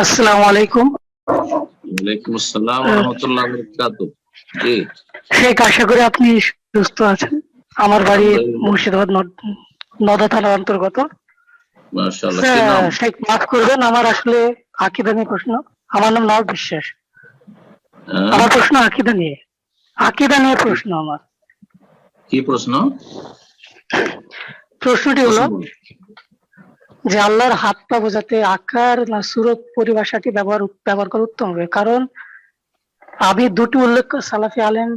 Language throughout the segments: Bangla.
আসসালামু আলাইকুম। ওয়ালাইকুম আসসালাম রহমতুল্লাহ বরকাত জি। শেখ আশা করি আপনি সুস্থ আছেন। আমার বাড়ি মুর্শিদাবাদ নদা থানার অন্তর্গত। মাশাআল্লাহ শেখ মাফ করবেন আমার আসলে আকিদা নিয়ে প্রশ্ন। আমার নাম নব বিশ্বাস। হ্যাঁ? আমার প্রশ্ন আকিদা নিয়ে। আকিদা নিয়ে প্রশ্ন আমার। কি প্রশ্ন? প্রশ্নটি হলো যে আল্লাহর হাত পা বোঝাতে আকার না সুরত পরিভাষাটি ব্যবহার ব্যবহার করা উত্তম হবে। কারণ আমি দুটি উল্লেখ সালাফি আলেম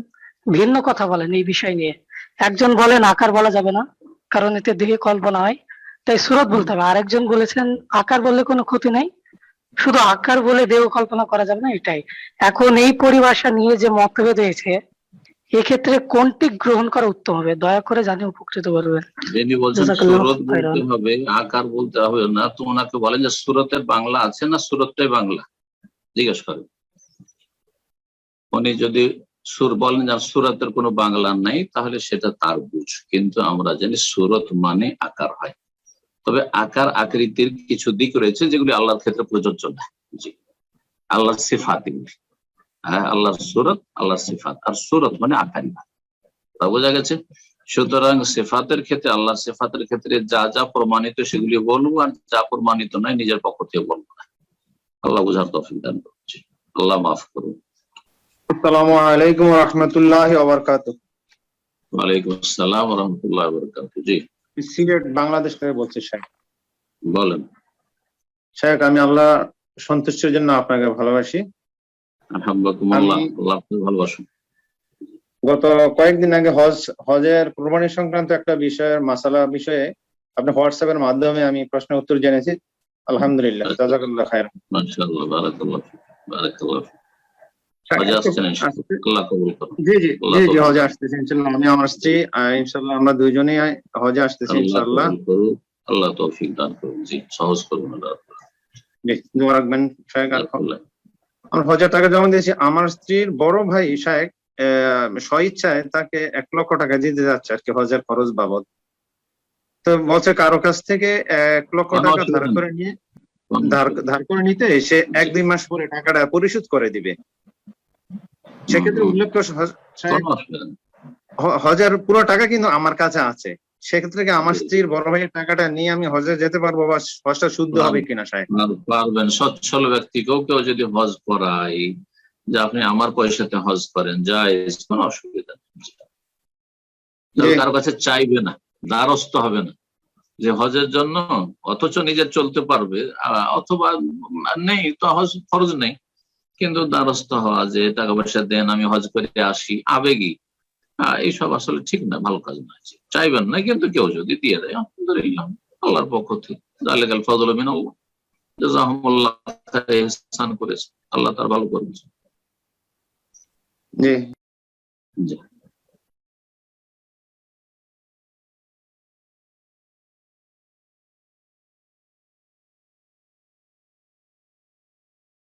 ভিন্ন কথা বলেন এই বিষয় নিয়ে। একজন বলেন, আকার বলা যাবে না, কারণ এতে দেহে কল্পনা হয়। তাই সুরত বলতে হবে। আরেকজন বলেছেন, আকার বললে কোনো ক্ষতি নাই, শুধু আকার বলে দেহ কল্পনা করা যাবে না, এটাই। এখন এই পরিভাষা নিয়ে যে মতভেদ হয়েছে এক্ষেত্রে কোনটি গ্রহণ করা উত্তম হবে? দয়া করে জানি উপকৃত করবেন। যিনি বলছেন সুরত বলতে হবে আকার বলতে হবে না। তো ওনাকে বলেন যে সুরতের বাংলা আছে না সুরতটাই বাংলা? জিজ্ঞেস করেন উনি যদি সুর বলেন যে সুরতের কোনো বাংলা নাই তাহলে সেটা তার বুঝ। কিন্তু আমরা জানি সুরত মানে আকার হয়। তবে আকার আকৃতির কিছু দিক রয়েছে যেগুলি আল্লাহর ক্ষেত্রে প্রযোজ্য না জি। আল্লাহর সিফাত। হ্যাঁ আল্লাহর সুরত আল্লাহর সিফাত। আর সুরত মানে আকারই হয় তা বোঝা গেছে? সুতরাং সেফাতের ক্ষেত্রে আল্লাহ সেফাতের ক্ষেত্রে যা যা প্রমাণিত সেগুলি বলব আর যা প্রমাণিত নয় নিজের পক্ষ থেকে বলব না। আল্লাহ বুঝার তফিক দান করছে আল্লাহ মাফ করুন। আসসালামু আলাইকুম রহমতুল্লাহ ওবরকাত ওয়ালাইকুম আসসালাম রহমতুল্লাহ বরকাত জি। সিলেট বাংলাদেশ থেকে বলছি শেখ বলেন। শেখ আমি আল্লাহ সন্তুষ্টির জন্য আপনাকে ভালোবাসি। গত কয়েকদিন আগে হজ হজের কোরবানি সংক্রান্ত একটা বিষয়ের মাসালা বিষয়ে আপনি হোয়াটসঅ্যাপের মাধ্যমে আমি প্রশ্ন উত্তর জেনেছি। আলহামদুলিল্লাহ জাজাকাল্লাহ খায়ের মাশাআল্লাহ বারাকাল্লাহ বারাকাল্লাহ। ফিক। হজে আসছেন ইনশাআল্লাহ আল্লাহ জি জি জি জি হজে আসতেছি ইনশাল্লাহ আমি আমার স্ত্রী ইনশাল্লাহ আমরা দুইজনেই হজে আসতেছি ইনশাল্লাহ আল্লাহ তৌফিক দান করুন জি সহজ করুন আল্লাহ। দোয়া রাখবেন আমার হাজার টাকা জমা দিয়েছি। আমার স্ত্রীর বড় ভাই শায়েক স্বইচ্ছায় তাকে এক লক্ষ টাকা দিতে যাচ্ছে আর কি হজের খরচ বাবদ। তো বলছে কারও কাছ থেকে এক লক্ষ টাকা ধার করে নিয়ে ধার করে নিতে সে এক দুই মাস পরে টাকাটা পরিশোধ করে দিবে। সেক্ষেত্রে হুম। উল্লেখ করে হজ- শায়েক, কোনো অসুবিধা নেই। হ- হজের পুরো টাকা কিন্তু আমার কাছে আছে। সেক্ষেত্রে কি আমার স্ত্রীর বড় ভাইয়ের টাকাটা নিয়ে আমি হজে যেতে পারব বা হজটা শুদ্ধ হবে কিনা আর পারবেন। সচ্ছল ব্যক্তিকেও কেউ যদি হজ করাই যে আপনি আমার পয়সাতে হজ করেন জায়েজ কোনো অসুবিধা নেই। কারও কাছে চাইবে না দ্বারস্থ হবে না। যে হজের জন্য অথচ নিজের চলতে পারবে অথবা নেই তো হজ খরচ নেই। কিন্তু দ্বারস্থ হওয়া যে টাকা পয়সা দেন আমি হজ করে আসি আবেগী। আহ, এইসব আসলে ঠিক না ভালো কাজ না চাইবেন না কিন্তু কেউ যদি দিয়ে দেয় আলহামদুলিল্লাহ আল্লাহর পক্ষ থেকে। জালেকাল ফজল মিন আল্লাহ করেছে। আল্লাহ তার ভালো করবে জি। জি।